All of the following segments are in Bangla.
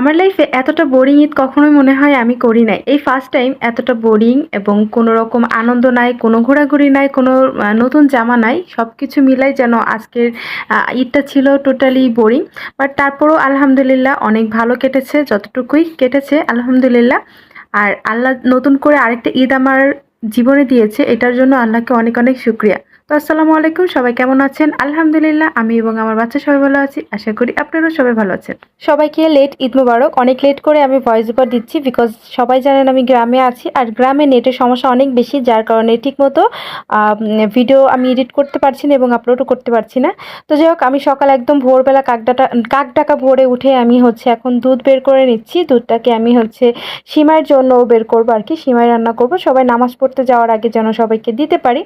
আমার লাইফে এতটা বোরিং ঈদ কখনোই মনে হয় আমি করি নাই। এই ফার্স্ট টাইম এতটা বোরিং এবং কোনো রকম আনন্দ নাই, কোনো ঘোরাঘুরি নাই, কোনো নতুন জামা নাই সব কিছু মিলাই যেন আজকের ঈদটা ছিল টোটালি বোরিং বাট তারপরও আলহামদুলিল্লাহ অনেক ভালো কেটেছে, যতটুকুই কেটেছে, আলহামদুলিল্লাহ। আর আল্লাহ নতুন করে আরেকটা ঈদ আমার জীবনে দিয়েছে, এটার জন্য আল্লাহকে অনেক অনেক শুক্রিয়া। তো আসসালামু আলাইকুম, সবাই কেমন আছেন? আলহামদুলিল্লাহ, আমি এবং আমার বাচ্চা সবাই ভালো আছি। আশা করি আপনারাও সবাই ভালো আছেন। সবাইকে লেট ঈদ মুবারক। অনেক লেট করে আমি ভয়েস ওভার দিচ্ছি বিকজ সবাই জানেন আমি গ্রামে আছি। আর গ্রামে নেটের সমস্যা অনেক বেশি, যার কারণে ঠিকমতো ভিডিও আমি এডিট করতে পারছি না এবং আপলোডও করতে পারছি না। তো যাই হোক, আমি সকাল একদম ভোরবেলা কাকডাটা কাক ডাকা ভোরে উঠে আমি হচ্ছে এখন দুধ বের করে নিচ্ছি। দুধটাকে আমি হচ্ছে সিমাইয়ের জন্য বের করব আর কি সিমাই রান্না করব। সবাই নামাজ পড়তে যাওয়ার আগে যেন সবাইকে দিতে পারি।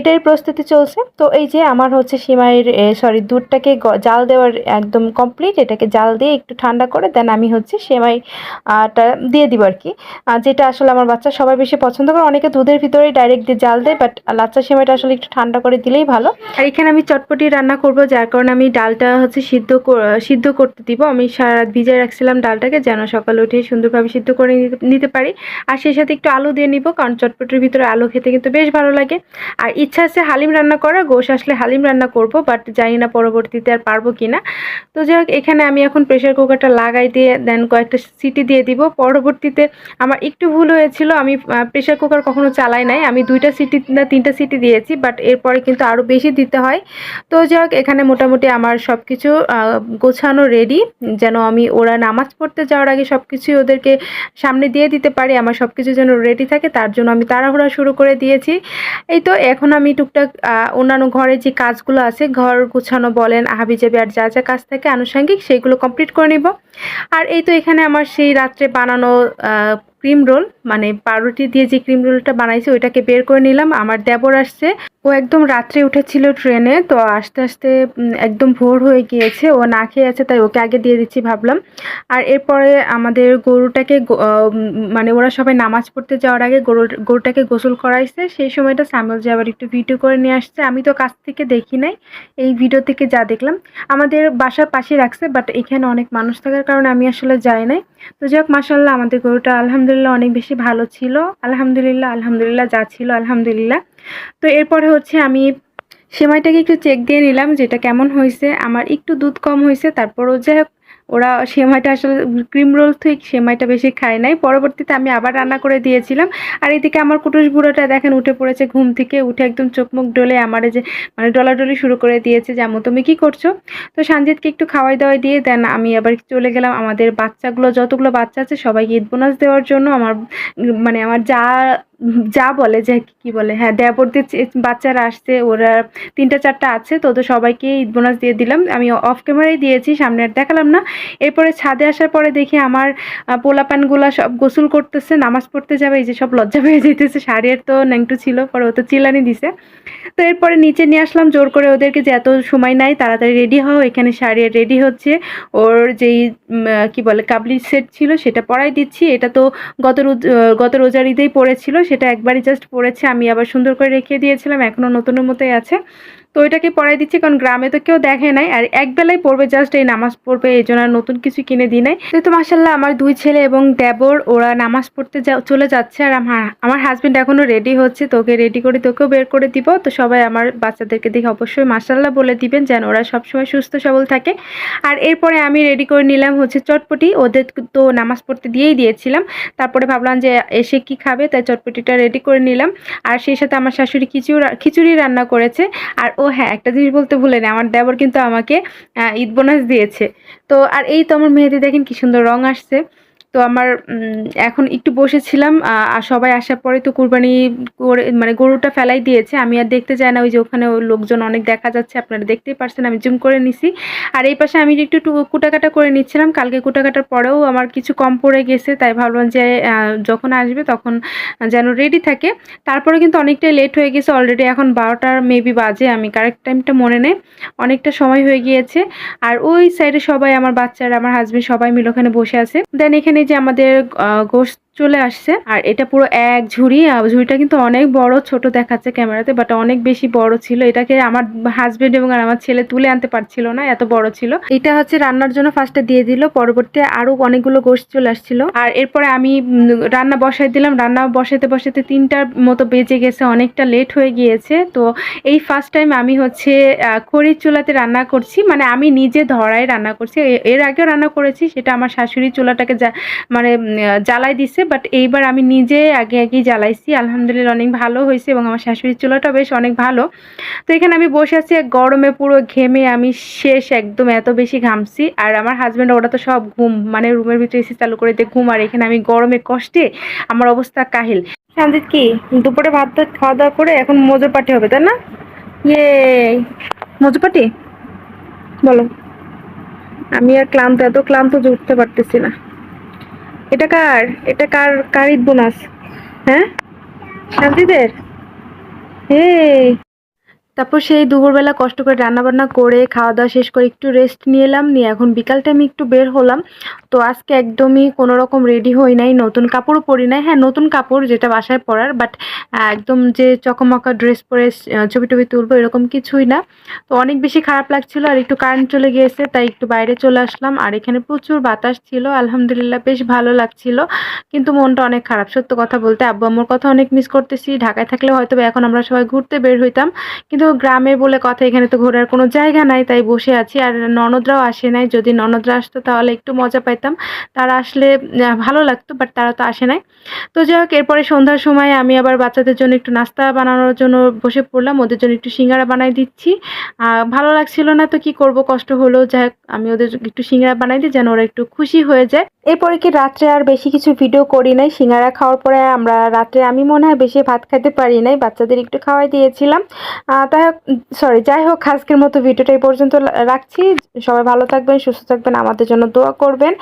এটাই প্রস্তুতি চলছে। তো এই যে আমার হচ্ছে সিমাইয়ের সরি দুধটাকে জাল দেওয়ার একদম কমপ্লিট এটাকে জাল দিয়ে একটু ঠান্ডা করে দেন আমি হচ্ছে সেমাই আহ, দিয়ে দিব আর কি যেটা আসলে আমার বাচ্চা সবাই বেশি পছন্দ করে অনেকে দুধের ভিতরে ডাইরেক্ট দিয়ে জাল দেয় বাট লাচ্চা সেমাইটা আসলে একটু ঠান্ডা করে দিলেই ভালো। আর এখানে আমি চটপটি রান্না করব যার কারণে আমি ডালটা হচ্ছে সিদ্ধ সিদ্ধ করতে দিব। আমি সারা রাত রাখছিলাম ডালটাকে যেন সকালে উঠে সুন্দরভাবে সিদ্ধ করে নিতে পারি। আর সেই সাথে একটু আলু দিয়ে নিব কারণ চটপটির ভিতরে আলু খেতে কিন্তু বেশ ভালো লাগে। আর ইচ্ছা আছে হালিম রান্না করা, গোশ আসলে হালিম রান্না করব বাট জানি না পরবর্তীতে আর পারব কি না তো যাই হোক এখানে আমি এখন প্রেশার কুকারটা লাগাই দিয়ে দেন কয়েকটা সিটি দিয়ে দিব। পরবর্তীতে আমার একটু ভুল হয়েছিল, আমি প্রেশার কুকার কখনো চালাই নাই। আমি দুইটা সিটি না, তিনটা সিটি দিয়েছি বাট এরপরে কিন্তু আরও বেশি দিতে হয়। তো যাই হোক এখানে মোটামুটি আমার সব কিছু গোছানো রেডি যেন আমি ওরা নামাজ পড়তে যাওয়ার আগে সব কিছুই ওদেরকে সামনে দিয়ে দিতে পারি, আমার সব কিছু যেন রেডি থাকে, তার জন্য আমি তাড়াহুড়া শুরু করে দিয়েছি। এই তো, এখন আমি টুকটাক অন্যান্য ঘরে যে কাজগুলো আছে, ঘর গুছানো বলেন হাবিজাবি আর যা যা কাজ থাকে আনুষঙ্গিক সেইগুলো কমপ্লিট করে নিব। আর এই তো এখানে আমার সেই রাত্রে বানানো ক্রিম রোল মানে পাউরুটি দিয়ে যে ক্রিম রোলটা বানাইছে, ওইটাকে বের করে নিলাম। আমার দেবর আসছে। ও একদম রাত্রে উঠেছিল ট্রেনে, তো আস্তে আস্তে একদম ভোর হয়ে গিয়েছে। ও না খেয়ে আছে, তাই ওকে আগে দিয়ে দিচ্ছি ভাবলাম। আর এরপরে আমাদের গরুটাকে মানে ওরা সবাই নামাজ পড়তে যাওয়ার আগে গরু, গরুটাকে গোসল করাইছে। সেই সময়টা সামিল যে আবার একটু ভিডিও করে নিয়ে আসছে। আমি তো কাছ থেকে দেখি নাই, এই ভিডিও থেকে যা দেখলাম। আমাদের বাসার পাশে রাখছে, বাট এখানে অনেক মানুষ থাকার কারণে আমি আসলে যাই নাই। তো যাই হোক মাসাল্লাহ আমাদের গরুটা আলহামদুলিল্লাহ অনেক বেশি ভালো ছিল। আলহামদুলিল্লাহ আলহামদুলিল্লাহ, যা ছিল, আলহামদুলিল্লাহ। তো এরপরে হচ্ছে আমি সেমাইটাকে একটু চেক দিয়ে নিলাম যেটা কেমন হয়েছে। আমার একটু দুধ কম হয়েছে, তারপরও যাই ওরা সেমাইটা আসলে ক্রিম রোল থেকে সেমাইটা বেশি খায় নাই। পরবর্তীতে আমি আবার রান্না করে দিয়েছিলাম। আর এদিকে আমার কুটুস বুড়োটা দেখেন উঠে পড়েছে ঘুম থেকে, উঠে একদম চোখ মুখ ডলে আমার যে মানে ডলাডলি শুরু করে দিয়েছে যেমন তুমি কি করছ? তো সানজিৎকে একটু খাওয়াই দাওয়াই দিয়ে দেন আমি আবার চলে গেলাম। আমাদের বাচ্চাগুলো, যতগুলো বাচ্চা আছে সবাইকে ঈদ বোনাস দেওয়ার জন্য। আমার মানে আমার যা যা বলে, যে কি বলে হ্যাঁ দেবরদের বাচ্চারা আসছে, ওরা তিনটা, চারটা আছে, তো তো সবাইকে ঈদ বোনাস দিয়ে দিলাম। আমি অফ ক্যামেরায় দিয়েছি, সামনে আর দেখালাম না। এরপরে ছাদে আসার পরে দেখি আমার পোলাপানগুলা সব গোসল করতেছে, নামাজ পড়তে যাবে, এই যে সব লজ্জা পেয়ে যেতেছে শাড়ির তো ন্যাংটু ছিল, পরে ও তো চিলানি দিছে। তো এরপরে নিচে নিয়ে আসলাম, জোর করে ওদেরকে যে এত সময় নাই, তাড়াতাড়ি রেডি হও, এখানে শাড়ি রেডি হচ্ছে। ওর যেই কি বলে, কাবলি সেট ছিল, সেটা পরাই দিচ্ছি। এটা তো গত রোজ- গত রোজার ঈদেই পড়েছিল সেটা একবারই জাস্ট পড়েছে আমি আবার সুন্দর করে রেখে দিয়েছিলাম এখনও নতুনের মতোই আছে। তো ওইটাকে পরাই দিচ্ছি, কারণ গ্রামে তো কেউ দেখে নাই। আর এক বেলায় পড়বে জাস্ট এই নামাজ পড়বে, এই জন্য নতুন কিছু কিনে দিই নাই। তো মাসাল্লাহ আমার দুই ছেলে এবং দেবর, ওরা নামাজ পড়তে চলে যাচ্ছে, আর আমার আমার হাজবেন্ড এখনও রেডি হচ্ছে, তোকে রেডি করে, তোকেও বের করে দিব। তো সবাই আমার বাচ্চাদেরকে দেখে অবশ্যই মাসাল্লাহ বলে দিবেন, যেন ওরা সবসময় সুস্থ সবল থাকে। আর এরপরে আমি রেডি করে নিলাম হচ্ছে চটপটি। ওদের তো নামাজ পড়তে দিয়েই দিয়েছিলাম। তারপরে ভাবলাম যে এসে কি খাবে, তাই চটপটিটা রেডি করে নিলাম। আর সেই সাথে আমার শাশুড়ি খিচুড়ি খিচুড়ি রান্না করেছে। আর ও হ্যাঁ একটা জিনিস বলতে ভুলে না আমার দেবর কিন্তু আমাকে ঈদ বোনাস দিয়েছে। তো, আর এই তো আমার মেহেদি, দেখেন কি সুন্দর রং আসছে। তো আমার এখন একটু বসেছিলাম আর সবাই আসার পরে তো কুরবানি করে মানে গরুটা ফেলাই দিয়েছে। আমি আর দেখতে যাই না, ওই যে ওখানে লোকজন অনেক দেখা যাচ্ছে, আপনারা দেখতেই পারছেন, আমি জুম করে নিছি। আর এই পাশে আমি একটু কুটাকাটা করে নিচ্ছিলাম, কালকে কুটাকাটার পরেও আমার কিছু কম পড়ে গেছে, তাই ভাবলাম যে যখন আসবে তখন যেন রেডি থাকে। তারপরে কিন্তু অনেকটাই লেট হয়ে গেছে অলরেডি এখন বারোটার মেবি বাজে, আমি কারেক্ট টাইমটা মনে নেই, অনেকটা সময় হয়ে গিয়েছে। আর ওই সাইডে সবাই, আমার বাচ্চারা, আমার হাজবেন্ড সবাই মিলে ওখানে বসে আছে। দেন এখানে যে আমাদের গোস্ত চলে আসছে। আর এটা পুরো এক ঝুড়ি ঝুড়িটা কিন্তু অনেক বড়, ছোট দেখাচ্ছে ক্যামেরাতে বাট অনেক বেশি বড় ছিল। এটাকে আমার হাজবেন্ড এবং আর আমার ছেলে তুলে আনতে পারছিল না, এত বড় ছিল। এটা হচ্ছে রান্নার জন্য ফার্স্টে দিয়ে দিল, পরবর্তী আরও অনেকগুলো গোষ্ঠ চলে আসছিল। আর এরপরে আমি রান্না বসাই দিলাম। রান্না বসাতে বসাতে তিনটার মতো বেজে গেছে, অনেকটা লেট হয়ে গিয়েছে। তো এই ফার্স্ট টাইম আমি হচ্ছে খড়ির চুলাতে রান্না করছি মানে আমি নিজে ধরায় রান্না করছি। এর আগেও রান্না করেছি, সেটা আমার শাশুড়ি চুলাটাকে মানে জ্বালাই দিছে বাট এইবার আমি নিজে আগে আগেই জ্বালাইছি। আলহামদুলিল্লাহ অনেক ভালো হয়েছে এবং আমার শাশুড়ির চুলাটা বেশ অনেক ভালো। তো এখানে আমি বসে আছি গরমে পুরো ঘেমে আমি শেষ একদম এত বেশি ঘামছি। আর আমার হাজব্যান্ড ওরা তো সব ঘুম মানে রুমের ভিতরে এসি চালু করে দিয়ে ঘুম, আর এখানে আমি গরমে কষ্টে আমার অবস্থা কাহিল। সঞ্জিত কি, দুপুরে ভাত খাওয়া দাওয়া করে এখন মজুর পাটি হবে, তাই না? ইয়ে মজুর পাটি বলো। আমি আর ক্লান্ত, এত ক্লান্ত যে উঠতে পারতেছি না। এটা কার? এটা কার কার ঈদ বোনাস? হ্যাঁ? শান্তিদের? এই। তারপর সেই দুপুরবেলা কষ্ট করে রান্না বান্না করে খাওয়া দাওয়া শেষ করে একটু রেস্ট নিয়ে এলাম, নিয়ে এখন বিকাল টাইমে একটু বের হলাম। তো আজকে একদমই কোনো রকম রেডি হই নাই, নতুন কাপড়ও পরি নাই। হ্যাঁ নতুন কাপড় যেটা বাসায় পরার বাট একদম যে চকমকা ড্রেস পরে ছবি টবি তুলবো এরকম কিছুই না। তো অনেক বেশি খারাপ লাগছিল আর একটু কারেন্ট চলে গিয়েছে, তাই একটু বাইরে চলে আসলাম। আর এখানে প্রচুর বাতাস ছিল, আলহামদুলিল্লাহ বেশ ভালো লাগছিল। কিন্তু মনটা অনেক খারাপ, সত্য কথা বলতে আব্বু আম্মুর কথা অনেক মিস করতেছি। ঢাকায় থাকলে হয়তো এখন আমরা সবাই ঘুরতে বের হইতাম। কিন্তু গ্রামে বলে কথা, এখানে তো ঘোরার কোনো জায়গা নাই, তাই বসে আছি। আর ননদরাও আসে নাই, যদি ননদরা আসতো তাহলে একটু মজা পাইতাম। তারা আসলে ভালো লাগতো বাট তারা তো আসে নাই। তো যাই হোক, এরপরে সন্ধ্যার সময় আমি আবার বাচ্চাদের জন্য একটু নাস্তা বানানোর জন্য বসে পড়লাম, ওদের জন্য একটু সিঙ্গারা বানাই দিচ্ছি। ভালো লাগছিল না তো কি করব, কষ্ট হলো। যাই আমি ওদের একটু সিঙ্গারা বানাই দিই, যেন ওরা একটু খুশি হয়ে যায়। এরপরে কি রাত্রে আর বেশি কিছু ভিডিও করি নাই? সিঙ্গারা খাওয়ার পরে আমরা রাত্রে আমি মনে হয় বেশি ভাত খাইতে পারি নাই। বাচ্চাদের একটু খাওয়াই দিয়েছিলাম। তাই হোক সরি যাই হোক, আজকের মতো ভিডিওটা এই পর্যন্ত রাখছি। সবাই ভালো থাকবেন, সুস্থ থাকবেন, আমাদের জন্য দোয়া করবেন।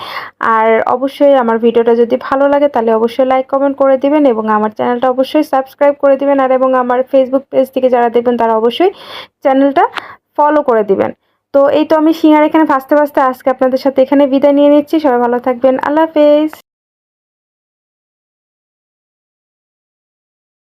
আর অবশ্যই আমার ভিডিওটা যদি ভালো লাগে, তাহলে অবশ্যই লাইক কমেন্ট করে দিবেন এবং আমার চ্যানেলটা অবশ্যই সাবস্ক্রাইব করে দিবেন। আর এবং আমার ফেসবুক পেজ থেকে যারা দেখবেন, তারা অবশ্যই চ্যানেলটা ফলো করে দিবেন। তো এই তো আমি সিঙ্গার এখানে ভাসতে ভাসতে আজকে আপনাদের সাথে এখানে বিদায় নিয়ে নিচ্ছি। সবাই ভালো থাকবেন। আল্লাহ হাফেজ।